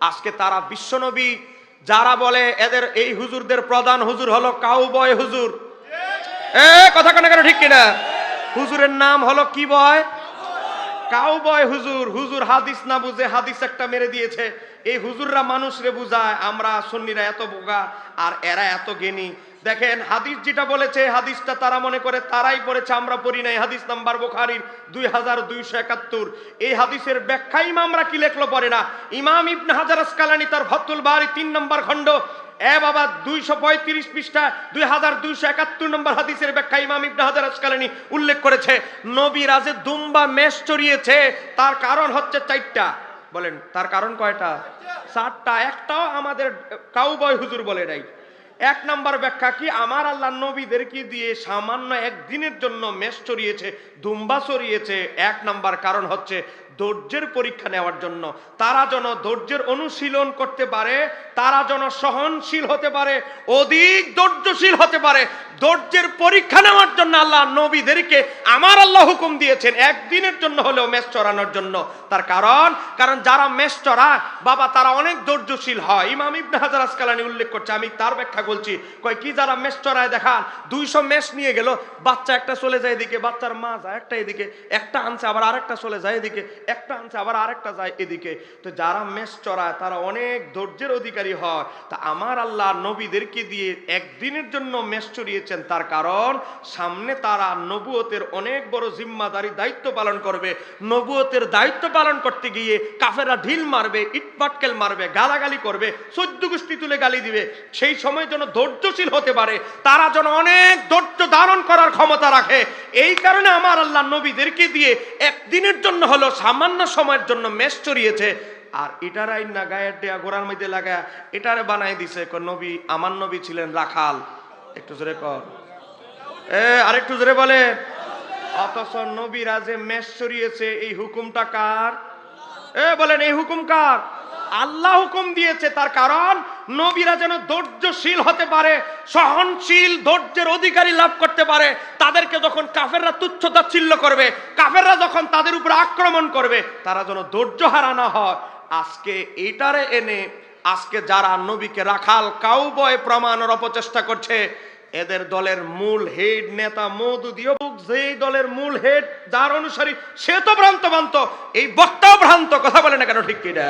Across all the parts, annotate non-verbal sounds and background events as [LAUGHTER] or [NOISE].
আজকে তারা বিশ্বনবী, যারা বলে এদের এই হুজুরদের প্রধান হুজুর হলো কাউ বয় হুজুর। এ, কথা কেন কেন ঠিক কিনা? হুজুরের নাম হলো কি বয়? কাউবয় হুজুর। হুজুর হাদিস না বুঝে হাদিস একটা মেরে দিয়েছে। এই হুজুররা মানুষরে বুঝায়, আমরা সন্নিরা এত বোকা, আর এরা এত জ্ঞানী। দেখেন হাদিস যেটা বলেছে, হাদিসটা তারা মনে করে তারাই পড়েছে, আমরা পড়ি নাই। হাদিস নাম্বার বোখারির দুই হাজার দুইশো একাত্তর। এই হাদিসের ব্যাখ্যা ইমামরা কি লেখলো পড়ে না? ইমাম ইবনে হাজার আসকালানি তার ফতুল বাড়ি তিন নম্বর খণ্ড। এ বাবা, দুইশো পঁয়ত্রিশ পৃষ্ঠা, দুই হাজার দুইশো একাত্তর নম্বর হাদিসের ব্যাখ্যা ইমাম ইবনে হাজার আসকালানি উল্লেখ করেছে, নবী রাজে দুম্বা মেষ চড়িয়েছে, তার কারণ হচ্ছে চারটা। বলেন, তার কারণ কয়টা? চারটা। একটাও আমাদের কাউবয় হুজুর বলে নাই। এক নাম্বার ব্যাখ্যা কি? আমার আল্লাহ নবীদেরকে দিয়ে সামান্য একদিনের জন্য মেষ চড়িয়েছে, দুম্বা চড়িয়েছে। এক নাম্বার কারণ হচ্ছে ধৈর্যের পরীক্ষা নেওয়ার জন্য। তারা যেন ধৈর্যের অনুশীলন করতে পারে, তারা যেন সহনশীল হতে পারে, অধিক ধৈর্যশীল হতে পারে। ধৈর্যের পরীক্ষা নেওয়ার জন্য আল্লাহ নবীদেরকে আমার আল্লাহ হুকুম দিয়েছেন, একদিনের জন্য হলেও মেষ চড়ানোর জন্য। তার কারণ কারণ যারা মেষ চড়ায় বাবা তারা অনেক ধৈর্যশীল হয়। ইমাম ইবনে হাজার আসকালানি উল্লেখ করছে, আমি তার ব্যাখ্যা বলছি। কয়, কি যারা মেষ চড়ায় দেখান, দুইশো মেষ নিয়ে গেল, বাচ্চা একটা চলে যায় এদিকে, বাচ্চার মা যায় একটা এদিকে, একটা আনছে, আবার আরেকটা চলে যায় এদিকে। একটা আনছে, আবার আরেকটা যায় এদিকে। তো যারা মেষ চড়ায়, তারা অনেক ধৈর্যের অধিকারী হয়। তা আমার আল্লাহ নবীদেরকে দিয়ে একদিনের জন্য মেষ চড়িয়েছেন, তার কারণ সামনে তারা নবুয়তের অনেক বড় জিম্মাদারি দায়িত্ব পালন করবে। নবুয়তের দায়িত্ব পালন করতে গিয়ে কাফেরা ঢিল মারবে ইটপাটকেল মারবে, গালাগালি করবে চোদ্দ গোষ্ঠী তুলে গালি দিবে। সেই সময় যেন ধৈর্যশীল হতে পারে, তারা যেন অনেক ধৈর্য ধারণ করার ক্ষমতা রাখে। এই কারণে আমার আল্লাহ নবীদেরকে দিয়ে একদিনের জন্য হলো সামান্য সময়ের জন্য মেষ চড়িয়েছে। আর এটারাই না, গায়ের দেয়া গোড়ার মধ্যে লাগা এটারে বানাই দিছে। নবী, আমার নবী ছিলেন রাখাল। একটু জোরে কর। এ, আরেকটু জোরে বলে অথচ নবীরা যে মেষ চড়িয়েছে, এই হুকুমটা কার? এ, বলেন, এই হুকুম কার? আল্লাহ হুকুম দিয়েছে, তার কারণ নবীরা যেন ধৈর্যশীল হতে পারে, সহনশীল, ধৈর্যের অধিকারী লাভ করতে পারে, তাদেরকে যখন কাফেররা তুচ্ছ তাচ্ছিল্য করবে, কাফেররা যখন তাদের উপর আক্রমণ করবে, তারা যেন ধৈর্য হারানো হয়। আজকে এটারে এনে, আজকে যারা নবীকে রাখাল কাউবয় প্রমাণের অপচেষ্টা করছে, এদের দলের মূল হেড নেতা মৌদুদীয় যেই দলের মূল হেড, যার অনুসারী, সে তো ভ্রান্ত ভ্রান্ত এই বক্তাও ভ্রান্ত, কথা বলে না কেন ঠিক কিনা?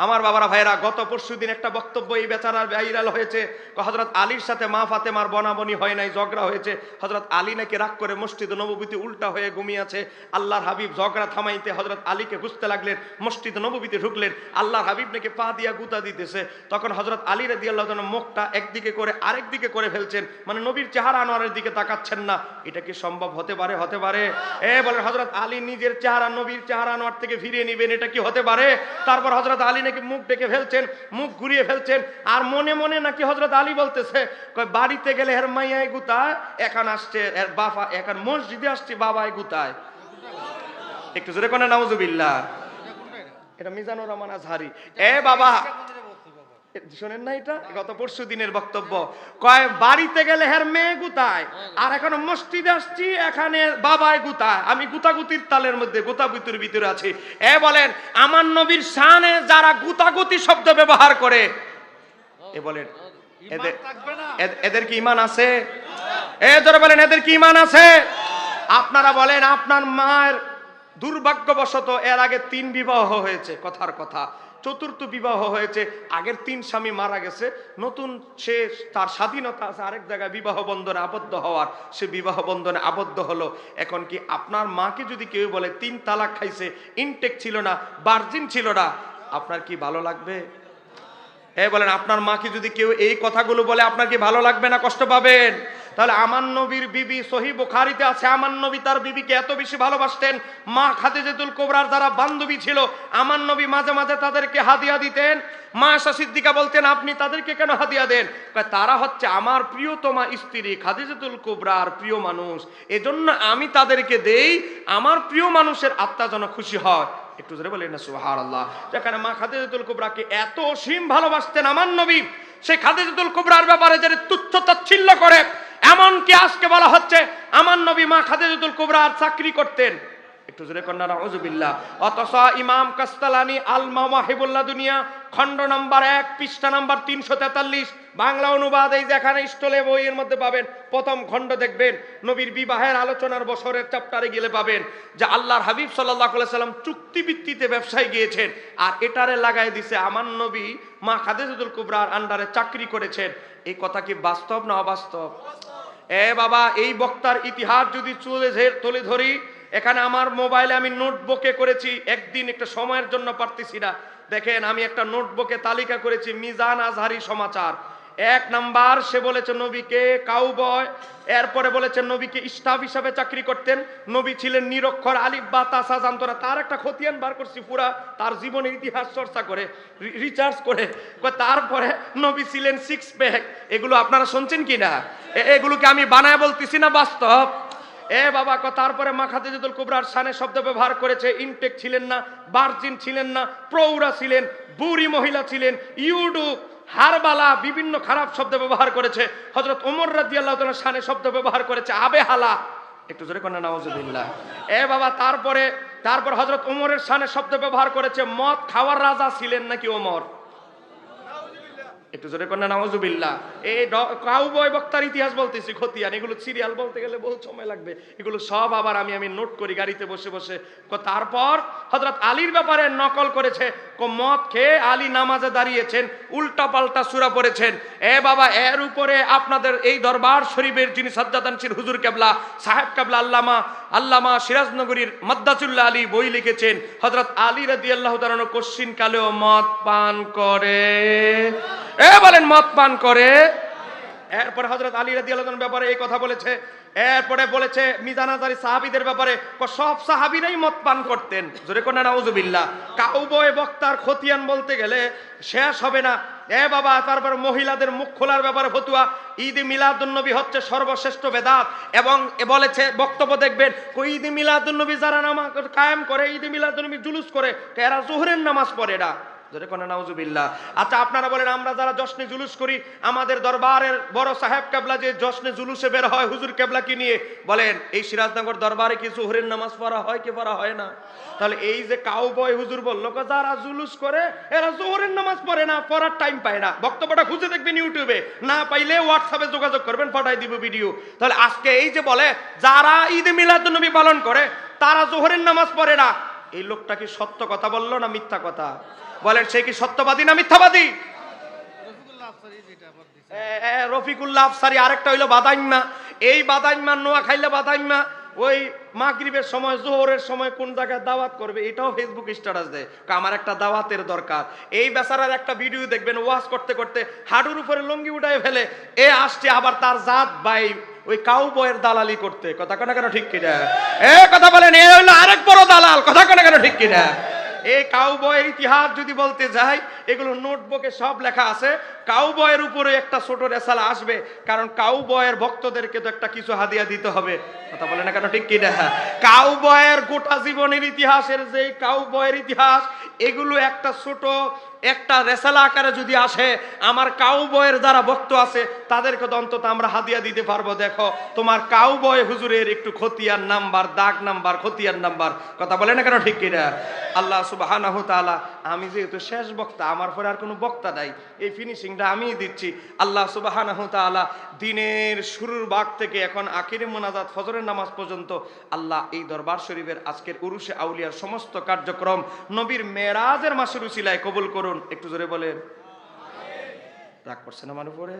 আমার বাবারা ভাইরা গত পরশু দিন একটা বক্তব্য এই বেচারার ভাইরাল হয়েছে হজরত আলীর সাথে মা ফাতেমার বনাবনি হয় নাই, ঝগড়া হয়েছে। হজরত আলী নাকি রাগ করে মসজিদ নবীতে উল্টা হয়ে ঘুমিয়েছে আল্লাহর হাবিব ঝগড়া থামাইতে হজরত আলীকে খুঁজতে লাগলেন, মসজিদ নবীতে ঢুকলেন, আল্লাহর হাবিব নাকি পা দিয়া গুতা দিতেছে। তখন হজরত আলী আল্লাহ যেন মুখটা একদিকে করে আরেক দিকে করে ফেলছেন মানে নবীর চেহারা আনোয়ারের দিকে তাকাচ্ছেন না। এটা কি সম্ভব? হতে পারে হতে পারে। এ, বলেন হজরত আলী নিজের চেহারা নবীর চেহারা আনোয়ার থেকে ফিরিয়ে নিবেন, এটা কি হতে পারে? তারপর হজরত আলী নাকি মুখ ডেকে ফেলছেন, মুখ ঘুরিয়ে ফেলছেন, আর মনে মনে নাকি হজরত আলী বলতেছে বাড়িতে গেলে এর মাইয়াই গুতায় এখন আসছে এর বাবা এখন মসজিদে আসছে বাবাই গুতায়। একটু জোরে কোন নাউজুবিল্লাহ। এটা মিজানুর রহমান আজহারি। এ বাবা শোনেন না এটা? গত পরশু দিনের বক্তব্য। কয় বাড়িতে গেলে হের মেয়ে গুতায় আর এখন মসজিদে আসছি এখানে বাবায় গুতায়। আমি গুতাগুতির তালের মধ্যে গুতাগুতির ভিতরে আছি। এ বলেন আমার নবীর শানে যারা গুতাগুতি শব্দ ব্যবহার করে এ বলেন এদের এদের কি ইমান আছে? এ ধরে বলেন এদের কি ইমান আছে? আপনারা বলেন আপনার মায়ের দুর্ভাগ্যবশত এর আগে তিন বিবাহ হয়েছে কথার কথা। চতুর্থ বিবাহ হয়েছে, আগের তিন স্বামী মারা গেছে, নতুন সে তার স্বাধীনতা আছে, আরেক জায়গায় বিবাহ বন্ধনে আবদ্ধ হওয়ার, সে বিবাহ বন্ধনে আবদ্ধ হলো। এখন কি আপনার মাকে যদি কেউ বলে, তিন তালাক খাইছে ইনটেক ছিল না বার্জিন ছিল না, আপনার কি ভালো লাগবে? এ বলেন, আপনার মাকে যদি কেউ এই কথাগুলো বলে, আপনার কি ভালো লাগবে না? কষ্ট পাবেন। তাহলে আমার নবীর বিবি সহি বুখারিতে আছে, আমার নবী তার বিবিকে এত বেশি ভালোবাসতেন। মা খাদিজাতুল কোবরার যারা বান্ধবী ছিল, আমার নবী মাঝে মাঝে তাদেরকে হাদিয়া দিতেন। মা আশা সিদ্দিকা বলতেন, আপনি তাদেরকে কেন হাদিয়া দেন? তারা হচ্ছে আমার প্রিয়তমা স্ত্রী খাদিজাতুল কোবরার প্রিয় মানুষ। এজন্য আমি তাদেরকে দেই, আমার প্রিয় মানুষের আত্মা যেন খুশি হয়। একটু জোরে বলেন না সুহার আল্লাহ যেখানে মা খাদিজাতুল কুবরাকে এত অসীম ভালোবাসতেন আমার নবী সেই খাদিজাতুল কুবরার ব্যাপারে যে তুচ্ছ তাচ্ছিল্য করে এমনকি আজকে বলা হচ্ছে, আমার নবী মা খাদিজাতুল কুবরার চাকরি করতেন। একটু জোরে কন্যা নাউজুবিল্লাহ অথচ ইমাম কাস্তালানি আল মাহিবুল্লাহ দুনিয়া, খণ্ড নাম্বার এক, পৃষ্ঠা নাম্বার তিনশো তেতাল্লিশ, বাংলা অনুবাদ এই যেখানে স্টলে বইয়ের মধ্যে পাবেন, প্রথম খণ্ড দেখবেন, নবীর বিবাহের আলোচনার বছরের চ্যাপ্টারে গেলে পাবেন, যে আল্লাহর হাবিব সাল্লাহ সাল্লাম চুক্তিভিত্তিতে ব্যবসায় গিয়েছেন, আর এটারে লাগাই দিছে আমার নবী মা খাদেজুল কুবরার আন্ডারে চাকরি করেছেন। এই কথা কি বাস্তব না অবাস্তব? এ বাবা, এই বক্তার ইতিহাস যদি চলে তুলে ধরি, এখানে আমার মোবাইলে আমি নোটবুকে করেছি, একদিন একটা সময়ের জন্য পারতেছি না। দেখেন, আমি একটা নোটবুকে তালিকা করেছি, মিজান আজহারি সমাচার। এক নাম্বার, সে বলেছে, নবীকে কাউবয় এরপরে বলেছে, নবীকে স্টাফ হিসাবে চাকরি করতেন। নবী ছিলেন নিরক্ষর, আলিফ, বা তাসা জানতো না তার। একটা খতিয়ান বার করছি পুরা তার জীবনের ইতিহাস চর্চা করে রিচার্জ করে। তারপরে নবী ছিলেন সিক্স প্যাক এগুলো আপনারা শুনছেন কি না? এগুলোকে আমি বানায় বলতেছি না বাস্তব। এ, বাবা ক তারপরে মাখাদিজুল কুবরার সানে শব্দ ব্যবহার করেছে ইনটেক ছিলেন না বার্জিন ছিলেন না প্রৌরা ছিলেন, বুড়ি মহিলা ছিলেন ইউডু হারবালা বিভিন্ন খারাপ শব্দ ব্যবহার করেছে। হজরত ওমর রাজি আল্লাহ সানে শব্দ ব্যবহার করেছে। আবে হালা। একটু জোরে কন্যা নওয়াজুবিল্লাহ এ বাবা, তারপরে, তারপর হজরত ওমরের সানে শব্দ ব্যবহার করেছে, মদ খাওয়ার রাজা ছিলেন নাকি ওমর? একটু জোরে কন্যা নামাজুবিল্লাহ এই কাউবয় বক্তার ইতিহাস বলতেছি, খতিয়ান, এগুলো সিরিয়াল বলতে গেলে বহু সময় লাগবে। এগুলো সব আবার আমি আমি নোট করি, গাড়িতে বসে বসে। তারপর হজরত আলীর ব্যাপারে নকল করেছে মদ খেয়ে আলী নামাজে দাঁড়িয়েছেন উল্টা পাল্টা সুরা পড়েছেন। এ বাবা, এর উপরে আপনাদের এই দরবার শরীফের যিনি সজ্জাদান ছিল হুজুর কেবলা, সাহেব কেবলা, আল্লামা আল্লামা সিরাজনগরীর মদ্দাচুল্লাহ আলী বই লিখেছেন হজরত আলী রাদি আল্লাহ কশ্চিন কালেও মদ পান করে। এ বলেন, মদ পান করে? এরপরে হজরত আলী রাদি আল্লাহ ব্যাপারে এই কথা বলেছে, এরপরে বলেছে মিজানাজারি সাহাবিদের ব্যাপারে সব সাহাবিরাই মত পান করতেন। জোরে কোনা নাউজুবিল্লাহ। কাউবয় বক্তার খতিয়ান বলতে গেলে শেষ হবে না। এ বাবা, তারপর মহিলাদের মুখ খোলার ব্যাপারে ফতুয়া, ঈদ মিলাদুন্নবী হচ্ছে সর্বশ্রেষ্ঠ বেদাত, এবং বলেছে, বক্তব্য দেখবেন ঈদ মিলাদুন্নবী যারা নামাজ কায়েম করে, ঈদ মিলাদুন্নবী জুলুস করে এরা জোহরের নামাজ পড়ে না। আচ্ছা বক্তব্যটা খুঁজে দেখবেন ইউটিউবে। না পাইলে হোয়াটসঅ্যাপে যোগাযোগ করবেন, পাঠাই দিব ভিডিও তাহলে আজকে এই যে বলে, যারা ঈদ মিলাদুন্নবী পালন করে, তারা জোহরের নামাজ পড়ে না। এই লোকটা কি সত্য কথা বলল না মিথ্যা কথা? বলেন সে কি সত্যবাদী না মিথ্যাবাদী? রফিকুল্লাহ আফসারি আরেকটা হইল বাদাইম্মা। এই বাদাইম্মা নোয়া খাইলে বাদাইম্মা ওই মাগরিবের সময় জোহরের সময় কোন জায়গায় দাওয়াত করবে এটাও ফেসবুক স্ট্যাটাস দেয়। আমার একটা দাওয়াতের দরকার। এই বেচারার একটা ভিডিও দেখবেন ওয়াজ করতে করতে হাডুর উপরে লঙ্গি উঠায় ফেলে এ আসছে আবার তার জাত বাই ওই কাউ বয়ের দালালি করতে। কথা কেন কেন ঠিক কিনা? এ কথা বলেন এ হইল আরেক বড় দালাল। কথা কেন কেন ঠিক কিনা? এই কাউবয়ের ইতিহাস যদি বলতে যাই, এগুলো নোটবুকে সব লেখা আছে। কাউবয়ের উপরে একটা ছোট রেসালা আসবে, কারণ কাউবয়ের ভক্তদেরকে তো একটা কিছু হাদিয়া দিতে হবে। কথা বলে না কেন? ঠিক কি না? কাউবয়ের গোটা জীবনের ইতিহাসের যে কাউবয়ের ইতিহাস, এগুলো একটা ছোট একটা রেসালা আকারে যদি আসে, আমার কাউবয়ের যারা ভক্ত আছে, তাদেরকে তো অন্তত আমরা হাদিয়া দিতে পারব। দেখো, তোমার কাউবয় হুজুরের একটু খতিয়ার নাম্বার, দাগ নাম্বার খতিয়ার নাম্বার। কথা বলে না কেন? ঠিক কিনা আল্লাহ তাআলা আমি যেহেতু শেষ বক্তা আমার পরে আর কোনো বক্তা নাই। এই ফিনিশিংটা আমিই দিচ্ছি। আল্লাহ তাআলা দিনের শুরুর ভাগ থেকে এখন আখিরে মোনাজাত ফজরের নামাজ পর্যন্ত আল্লাহ এই দরবার শরীফের আজকের উরুশে আউলিয়ার সমস্ত কার্যক্রম নবীর মেরাজের মাসের উসিলায় কবুল করুন। একটু জোরে বলেন। রাগ করছেন আমার উপরে?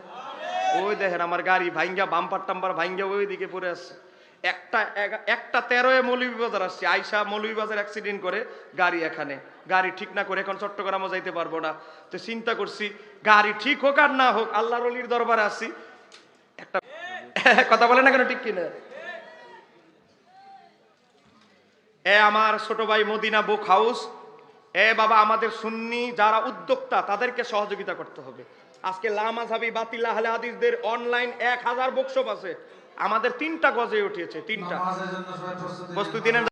ওই দেখেন আমার গাড়ি ভাইঙ্গা বাম্পার টাম্পার ভাইঙ্গা ওই দিকে পড়ে আসছে একটা একটা তেরোয় মৌলভীবাজার আসছে। আইসা মৌলভীবাজার অ্যাক্সিডেন্ট করে গাড়ি এখানে। গাড়ি ঠিক না করে এখন চট্টগ্রামও যাইতে পারব না। তো চিন্তা করছি, গাড়ি ঠিক হোক আর না হোক, আল্লাহর অলির দরবারে আসি। একটা [LAUGHS] কথা বলে না কেন, ঠিক কিনা? এ আমার ছোট ভাই মদিনা বুক হাউস এ বাবা আমাদের সুন্নি যারা উদ্যোক্তা, তাদেরকে সহযোগিতা করতে হবে। আজকে লামাজাবি বাতিল আহলে হাদিসদের অনলাইন এক হাজার বুকশপ আছে। আমাদের তিনটা গজে উঠিয়েছে তিনটা। বস্তু জন্য